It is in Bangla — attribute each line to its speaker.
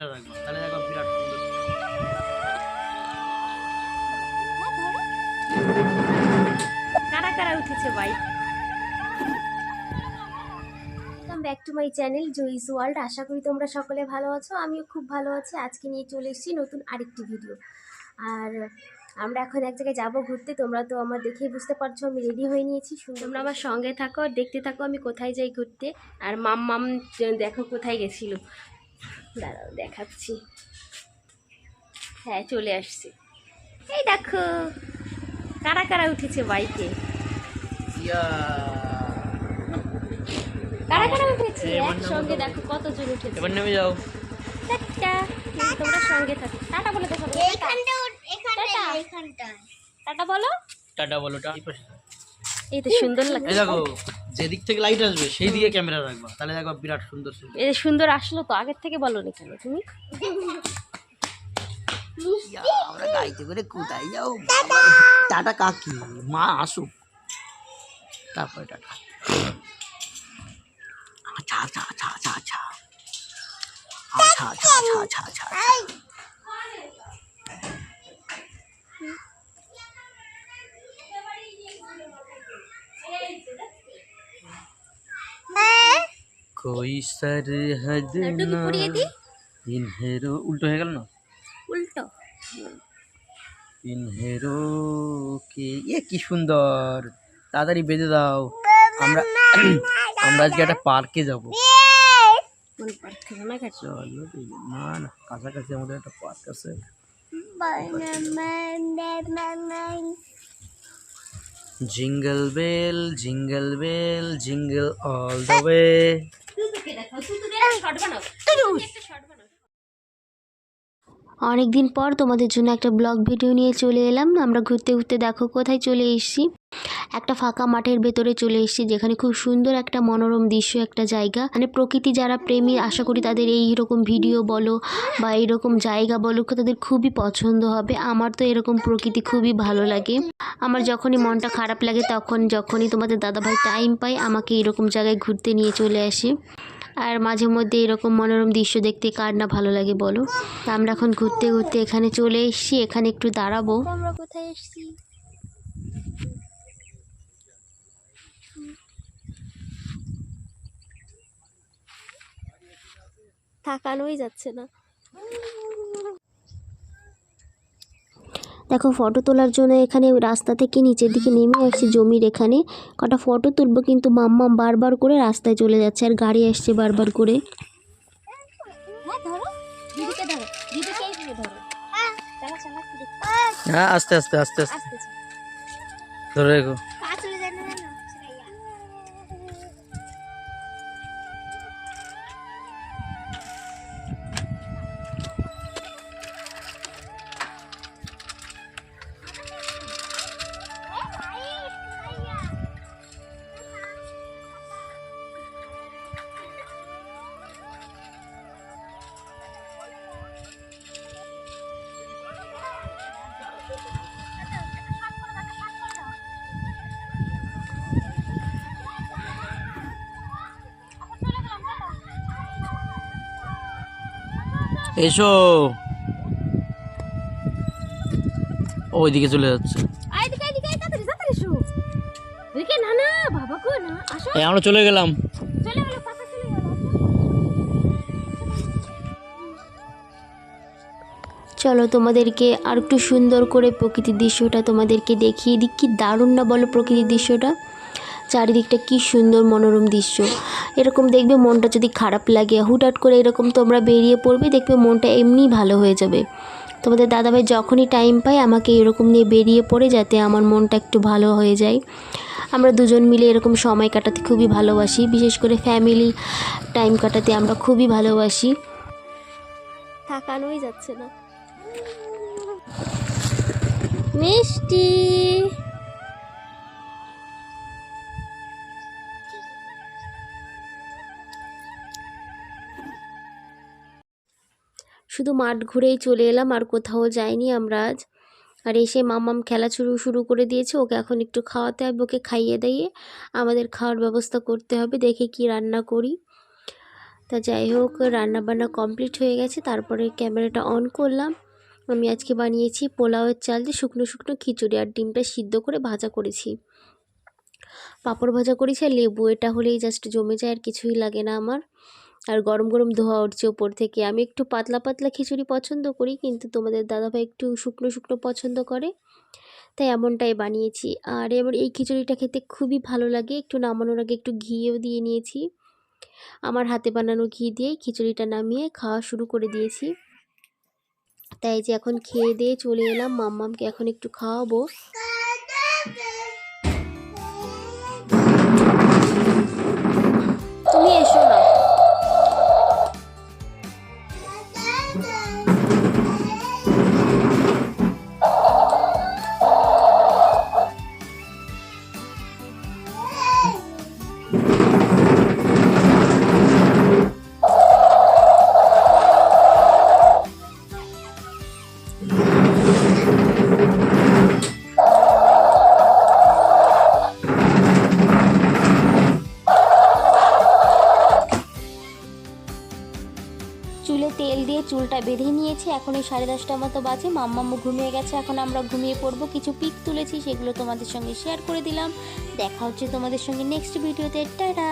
Speaker 1: তাহলে দেখো বিরাট
Speaker 2: কারা কারা উঠেছে bike back to my channel Joyee's world আশা করি তোমরা সকলে ভালো আছো আমিও খুব ভালো আছি। আজকে নিয়ে চলে এসেছি নতুন আরেকটি ভিডিও আর আমরা এখন এক জায়গায় যাব ঘুরতে তোমরা তো আমার দেখেই বুঝতে পারছ আমি রেডি হয়ে নিয়েছি শুন- তোমরা আমার সঙ্গে থাকো দেখতে থাকো আমি কোথায় যাই ঘুরতে। আর মাম মাম দেখো কোথায় গেছিল। দাঁড়াও দেখাচ্ছি। হ্যাঁ চলে আসছে। এই দেখো কারা কারা উঠেছে বাইকে? কারা কারা উঠেছে? একসঙ্গে দেখো কতজন উঠেছে।
Speaker 1: এবার নেমে যাও।
Speaker 2: টাটা তোমরা সঙ্গে থাকো। টাটা বলে দেখো টাটা। টাটা। বলো।
Speaker 1: টাটা বলো টা এই
Speaker 2: তো সুন্দর
Speaker 1: এই
Speaker 2: লাগছে
Speaker 1: দেখো। যেদিক থেকে লাইট আসবে সেই দিকে ক্যামেরা রাখবা। তাহলে দেখো বিরাট সুন্দর সুন্দর
Speaker 2: এই সুন্দর আসলো তো আগের থেকে বলো নি কেন তুমি?
Speaker 1: আমরা গাড়িতে করে কোথায় যাও টাটা! কাকি মা আসুক। তারপরে টাটা। আচ্ছা আচ্ছা আচ্ছা আচ্ছা আচ্ছা। আচ্ছা আচ্ছা আচ্ছা আচ্ছা কই
Speaker 2: সরহদ না
Speaker 1: ইনহেরো উল্টো হয়ে গেল না
Speaker 2: উল্টো
Speaker 1: ইনহেরো কি কি সুন্দর তাড়াতাড়ি বেঁধে দাও আমরা আমরা আজকে একটা পার্কে যাব চলো না না কাছাকাছি আমাদের একটা পার্ক আছে jingle bell jingle bell jingle all the way.
Speaker 2: তুতুকে দেখাও তুতুকে একটা শর্ট বানাও। একটা শর্ট বানাও। অনেক দিন পর তোমাদের জন্য একটা ব্লগ ভিডিও নিয়ে চলে এলাম। আমরা ঘুরতে ঘুরতে দেখো কোথায় চলে এসেছি। একটা ফাঁকা মাঠের ভেতরে চলে এসেছি, যেখানে খুব সুন্দর একটা মনোরম দৃশ্য, একটা জায়গা। মানে প্রকৃতি যারা প্রেমী, আশা করি তাদের এই রকম ভিডিও বলো বা এইরকম জায়গা বলো, তাদের খুবই পছন্দ হবে। আমার তো এরকম প্রকৃতি খুবই ভালো লাগে। আমার যখনই মনটা খারাপ লাগে, তখন যখনই তোমাদের দাদাভাই টাইম পায়, আমাকে এরকম জায়গায় ঘুরতে নিয়ে চলে আসে। আর মাঝে মধ্যে এরকম মনোরম দৃশ্য দেখতে কার না ভালো লাগে বলো? আমরা এখন ঘুরতে ঘুরতে এখানে চলে এসেছি, এখানে একটু দাঁড়াবো। আমরা কোথায় এসেছি? তাকানোই যাচ্ছে না। দেখো ফটো তোলার জন্য এখানে রাস্তা থেকে নিচের দিকে নেমে আসছে জমির এখানে। কটা ফটো তুলবো কিন্তু মাম্মাম বারবার করে রাস্তায় চলে যাচ্ছে আর গাড়ি আসছে বারবার করে। হ্যাঁ
Speaker 1: আস্তে আস্তে আস্তে আস্তে। ধরে রেখো। এসো। ওইদিকে চলে যাচ্ছে। আমরা চলে গেলাম।
Speaker 2: চলো তোমাদেরকে আর একটু সুন্দর করে প্রকৃতির দৃশ্যটা তোমাদেরকে দেখিয়ে দিক কি দারুণ না বলো প্রকৃতির দৃশ্যটা? চারিদিকটা কি সুন্দর মনোরম দৃশ্য। এরকম দেখবে মনটা যদি খারাপ লাগে, হুটহাট করে এরকম তোমরা বেরিয়ে পড়বে, দেখবে মনটা এমনি ভালো হয়ে যাবে। তোমাদের দাদাভাই যখনই টাইম পায়, আমাকে এরকম নিয়ে বেরিয়ে পড়ে যাতে আমার মনটা একটু ভালো হয়ে যায়। আমরা দুজন মিলে এরকম সময় কাটাতে খুবই ভালোবাসি, বিশেষ করে ফ্যামিলি টাইম কাটাতে আমরা খুবই ভালোবাসি। থাকানোই যাচ্ছে না। মিষ্টি! শুধু মাঠ ঘুরেই চলে এলাম, আর কোথাও যাইনি আমরা আজ। আর এসে মামাম খেলা শুরু শুরু করে দিয়েছে, ওকে এখন একটু খাওয়াতে হবে, ওকে খাইয়ে দিয়ে আমাদের খাওয়ার ব্যবস্থা করতে হবে, দেখে কি রান্না করি। তা যাই হোক রান্না বান্না কমপ্লিট হয়ে গেছে, তারপরে ক্যামেরাটা অন করলাম। আমি আজকে বানিয়েছি পোলাওয়ের চাল দিয়ে শুকনো শুকনো খিচুড়ি আর ডিমটা সিদ্ধ করে ভাজা করেছি। পাঁপড় ভাজা করেছি আর লেবু, এটা হলেই জাস্ট জমে যায় আর কিছুই লাগে না আমার। আর গরম গরম ধোয়া উঠছে ওপর থেকে। আমি একটু পাতলা পাতলা খিচুড়ি পছন্দ করি, কিন্তু তোমাদের দাদাভাই একটু শুকনো শুকনো পছন্দ করে, তাই এমনটাই বানিয়েছি। আর এবার এই খিচুড়িটা খেতে খুবই ভালো লাগে, একটু নামানোর আগে একটু ঘিও দিয়ে নিয়েছি। আমার হাতে বানানো ঘি দিয়ে খিচুড়িটা নামিয়ে খাওয়া শুরু করে দিয়েছি। তাই যে এখন খেয়ে দিয়ে চলে এলাম, মাম্মামকে এখন একটু খাওয়াবো। তুমি এসো। চুলটা বেঁধে নিয়েছি, এখন এই সাড়ে দশটার মতো বাজে মাম্মাম্মু ঘুমিয়ে গেছে, এখন আমরা ঘুমিয়ে পড়ব। কিছু পিক তুলেছি, সেগুলো তোমাদের সঙ্গে শেয়ার করে দিলাম। দেখা হচ্ছে তোমাদের সঙ্গে নেক্সট ভিডিওতে টাটা!